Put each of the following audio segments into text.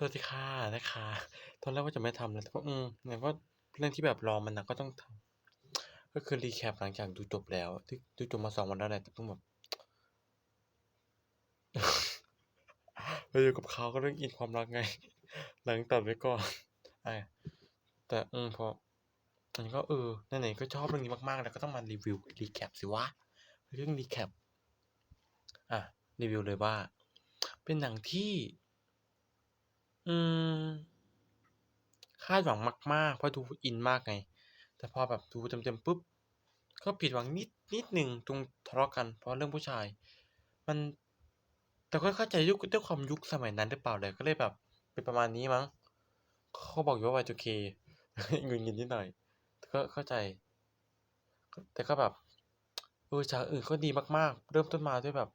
โทษทีค่ะนะคะ ตอนแรกว่าจะไม่ทำเลยแต่ก็อืมไหนว่าเรื่องที่แบบรอมันนะก็ต้องทำก็คือรีแคปหลังจากดูจบแล้วที่ดูจบมาสองวันแล้วแหละแต่ต้องแบบไปอยู่กับเขาก็เรื่องอินความรักไง หลังตัดไว้ก่อนอะแต่อืมพออันนี้ก็เออไหนๆก็ชอบเรื่องนี้มากๆ แล้วก็ต้องมารีวิวรีแคปสิวะเรื่องรีแคปอะรีวิวเลยว่า เป็นหนังที่ อืม คาดหวังมาก ๆ เพราะดูอินมากไง แต่พอแบบดูเต็มๆปุ๊บ ก็ผิดหวังนิดนิดหนึ่งตรงทะเลาะกัน เพราะเรื่องผู้ชาย มัน แต่ก็เข้าใจยุคด้วยความยุคสมัยนั้นหรือเปล่าเลยก็เลยแบบ เป็นประมาณนี้มั้งเขาบอกอยู่ว่า Y2K หงุดหงิดนิดหน่อยก็เข้าใจ แต่ก็แบบเออฉากอื่นก็ดีมากๆ เริ่มต้นมาด้วยแบบ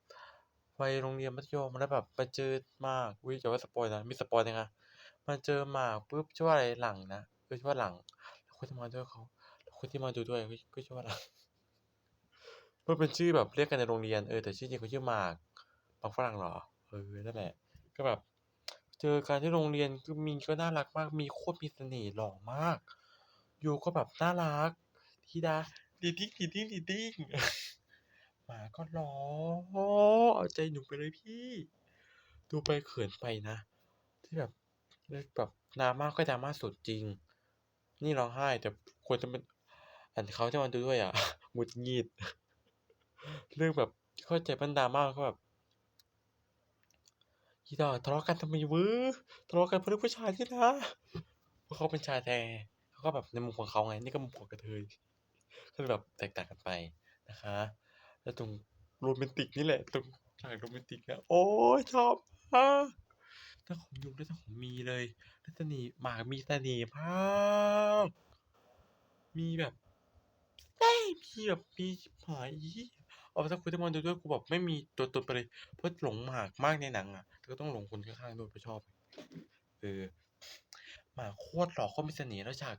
โรงเรียนมัธยมแล้วแบบมาเจอหมากอุ๊ยอย่าว่าสปอยนะมีสปอยยังไงมาเจอหมากปุ๊บชื่อว่าอะไรหลังนะเออชื่อว่าหลังแล้วคนที่มาด้วยเขาแล้วคนที่มาดูด้วยก็ชื่อว่าหลังมันเป็นชื่อแบบเรียกกันในโรงเรียนเออแต่ชื่อจริงเขาชื่อหมากบางฝรั่งเหรอเออนั่นแหละ ก็แบบ เจอกันที่โรงเรียนคือมีก็น่ารักมาก มีโคตรมีเสน่ห์หล่อมาก อยู่ก็แบบน่ารักธิดาดีดิ้งดีดิ้งดีดิ้ง หมาก็หล่อเอาใจหนูไปเลยพี่ ดูไปเขินไปนะ ที่แบบเลือกแบบดราม่าก็ดราม่าสุดจริง นี่ร้องไห้แต่ควรจะเป็นอันเขาที่มาดูด้วยอะหงุดหงิดเรื่องแบบเข้าใจมันดราม่าก็แบบอีดอทะเลาะกันทำไมวะทะเลาะกันเพราะเรื่องผู้ชายนี่นะเพราะเขาเป็นชายแท้เขาก็แบบในมุมของเขาไง นี่ก็มุมของกระเทยก็แบบแตกต่างกันไปนะคะ แล้วตรงโรแมนติกนี่แหละ ตรงฉากโรแมนติกนะโอ้ยชอบมากทั้งของยุงและทั้งของมีเลยแล้เสน่ห์หมากมีเสน่ห์มากมีแบบเอ้มีแบบมีชิบหายอีเอาไปสักคนที่มาดูด้วยกูแบบไม่มีตัวตนไปเลยเพราะหลงหมากมากในหนังอะแต่ก็ต้องหลงคนข้างๆด้วยเพราะชอบเออหมากโคตรหล่อโคตรมีเสน่ห์แล้วฉาก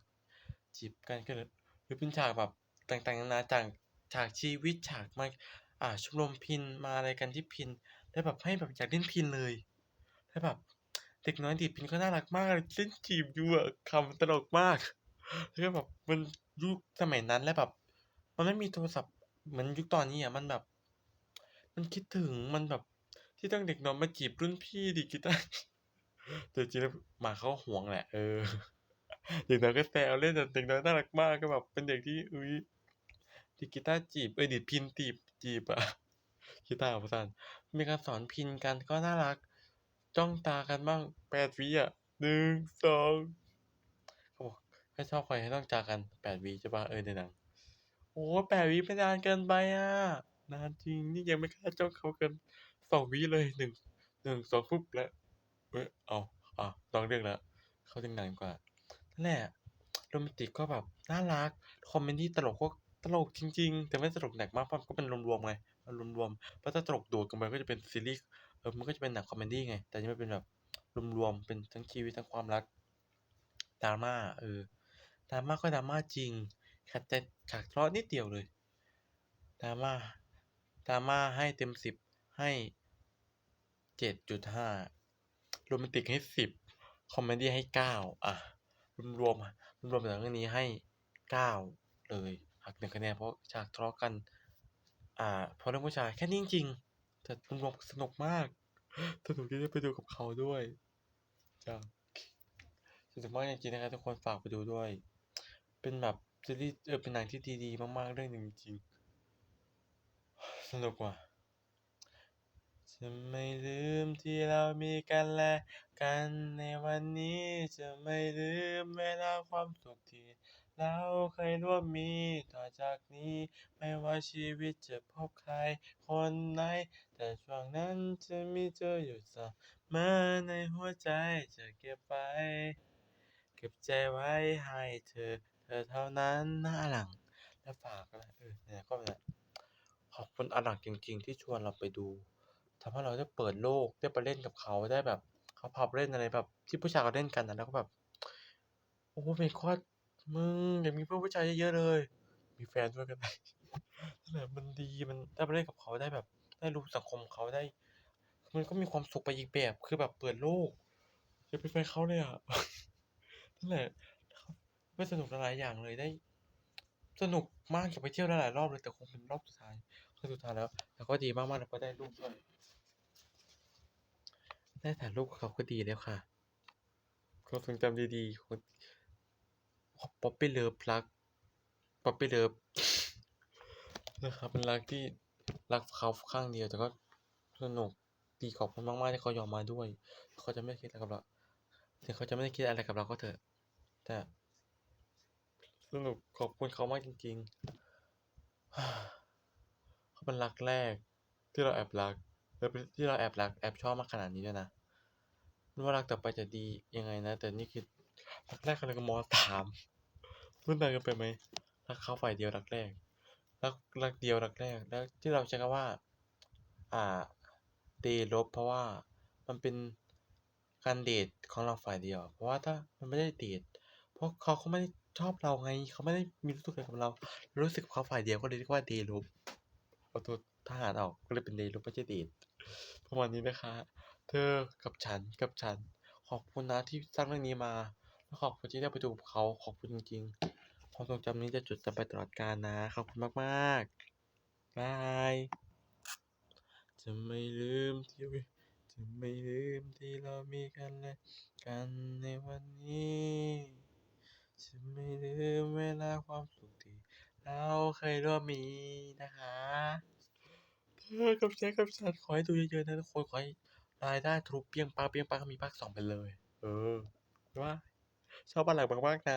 จีบกันก็เลยหรือเป็นฉากแบบต่างๆนานาจาก ฉากชีวิตฉากมาอ่าชมรมพินมาอะไรกันที่พินแล้วแบบให้แบบอยากเล่นพินเลยแล้วแบบเด็กน้อยดีดพินก็น่ารักมากเล่นจีบอยู่อะคำตลกมากแล้วก็แบบมันยุคสมัยนั้นแล้วแบบ มันไม่มีโทรศัพท์เหมือนยุคตอนนี้อะมันแบบ มันคิดถึงมันแบบที่ต้องเด็กน้อยมาจีบรุ่นพี่ดีกีตาร์แต่จริงๆแล้วมาเขาห่วงแหละ เออเด็กน้อยก็แซวเล่นแต่เด็กน้อยน่ารักมากก็แบบเป็นเด็กที่อุ้ย ดีกีตาร์จีบเอ้ยดีดพินจีบจีบอะกีตาร์ประสานมีการสอนพินกันก็น่ารัก จ้องตากันบ้างแปดวิอะหนึ่งสองเขาบอกถ้ชอบใครให้ต้องจากกันแปดวิใช่ปะเออในหนังโอ้แปดวิเป็นนานเกินไปอะนานจริงนี่ยังไม่กล้าจ้องเขาเกินสองวิเลยหนึ่งหนึ่งสองปุ๊บแล้วเอ้ยเอาอะลองเรื่องแล้วเขาถึงนังกว่านั่นแหละโรแมนติกก็แบบน่ารักคอมเมดี้ตลกก็ ตลกจริง ๆ แต่ไม่ตลกหนักมากเพราะมันก็เป็นรวมๆไงรวมๆเพราะถ้าตลกโดดกันไปก็จะเป็นซีรีส์เออมันก็จะเป็นหนังคอมเมดี้ไง แต่นี่มันเป็นแบบรวมๆเป็นทั้งชีวิตทั้งความรักดราม่าเออดราม่าก็ดราม่าจริงขัดแต่ฉากทะเลาะนิดเดียวเลยดราม่าดราม่าให้เต็มสิบให้เจ็ดจุดห้าโรแมนติกให้สิบคอมเมดี้ให้เก้าอะรวมๆรวมๆจากเรื่องนี้ให้เก้าเลย หักหนึ่งคะแนนเพราะฉากทะเลาะกัน อ่าเพราะเรื่องผู้ชายแค่นี้จริงๆแต่รวมสนุกมากสนุกที่ได้ไปดูกับเขาด้วยจ้าสนุกมากจริงๆนะครับทุกคนฝากไปดูด้วย เป็นแบบซีรีส์เออเป็นหนังที่ดีๆมากๆเรื่องหนึ่งจริงสนุกว่ะจะไม่ลืมที่เรามีกันและกันในวันนี้จะไม่ลืมเวลาความสุขที่ เราเคยร่วมมี ต่อจากนี้ ไม่ว่าชีวิตจะพบใคร คนไหน แต่ช่วงนั้นจะมีเธออยู่เสมอในหัวใจจะเก็บไว้ เก็บใจไว้ให้เธอ เธอเท่านั้นนะอลัง และฝากนะเออเนี่ยก็แบบขอบคุณอลังจริง ๆ ที่ชวนเราไปดูทำให้เราได้เปิดโลกได้ไปเล่นกับเขาได้แบบ เขาพาไปเล่นอะไรแบบ ที่ผู้ชายเขาเล่นกันนะแล้วก็แบบโอ้ไม่คอ มึงอยามีเพื่อนผู้ชายเยอะๆเลย มีแฟนด้วยกันไหมนั่นแหละมันดีมันได้ไปเล่นกับเขาได้แบบ ได้รู้สังคมเขาได้ มันก็มีความสุขไปอีกแบบคือแบบเปิดโลกจอยากเป็นแฟนเขาเลยอะนั่นแหละไม่สนุกหลายอย่างเลยได้ สนุกมากอยากไปเที่ยวหลายรอบเลยแต่คงเป็นรอบสุดท้ายครั้งสุดท้ายแล้วแต่ก็ดีมากๆแล้วก็ได้รูปด้วยได้ถ่ายรูปเขาก็ดีแล้วค่ะความทรงจำดีๆของ ป๊อปปี้เลิฟรักป๊อปปี้เลิฟนะครับเป็นรักที่รักเขาข้างเดียวแต่ก็สนุกดีขอบคุณมากๆที่เขายอมมาด้วยเขาจะไม่คิดอะไรกับเราถึงเขาจะไม่ได้คิดอะไรกับเราก็เถอะ แต่สนุกขอบคุณเขามากจริงๆเขาเป็นรักแรกที่เราแอบรักและเป็นที่เราแอบรักแอบชอบมากขนาดนี้ด้วยนะไม่ว่ารักต่อไปจะดียังไงนะ แต่นี่คือ รักแรกกันเลยกับมสามรุ่นนานกันไปไหมรักเขาฝ่ายเดียวรักแรกรักรักเดียวรักแรก แล้วที่เราใช้คำว่า อ่าเดลบเพราะว่ามันเป็นการเดทของเราฝ่ายเดียว เพราะว่าถ้ามันไม่ได้เดทเพราะเขาเขาไม่ได้ชอบเราไง เขาไม่ได้มีรู้สึกอะไรกับเรา รู้สึกกับเขาฝ่ายเดียวก็เลยเรียกว่าเดลบเอาตัวทหารออกก็เลยเป็นเดลบไม่ใช่เดทประมาณนี้นะคะ เธอกับฉันกับฉัน ขอบคุณนะที่สร้างเรื่องนี้มา ขอบคุณที่ได้ไปดูเขาขอบคุณจริงๆความทรงจำนี้จะจดจำไปตลอดกาลนะขอบคุณมากๆบายจะไม่ลืมที่จะไม่ลืมที่เรามีกันและกันในวันนี้จะไม่ลืมเวลาความสุขที่เราเคยร่วมมีนะคะเธอกับฉันกับฉันขอให้ดูเยอะๆนะทุกคนขอให้รายได้ทะลุเปียงปังเปียงปังมีภาคสองไปเลย เออว่า ชอบบ้านหลังมากๆนะ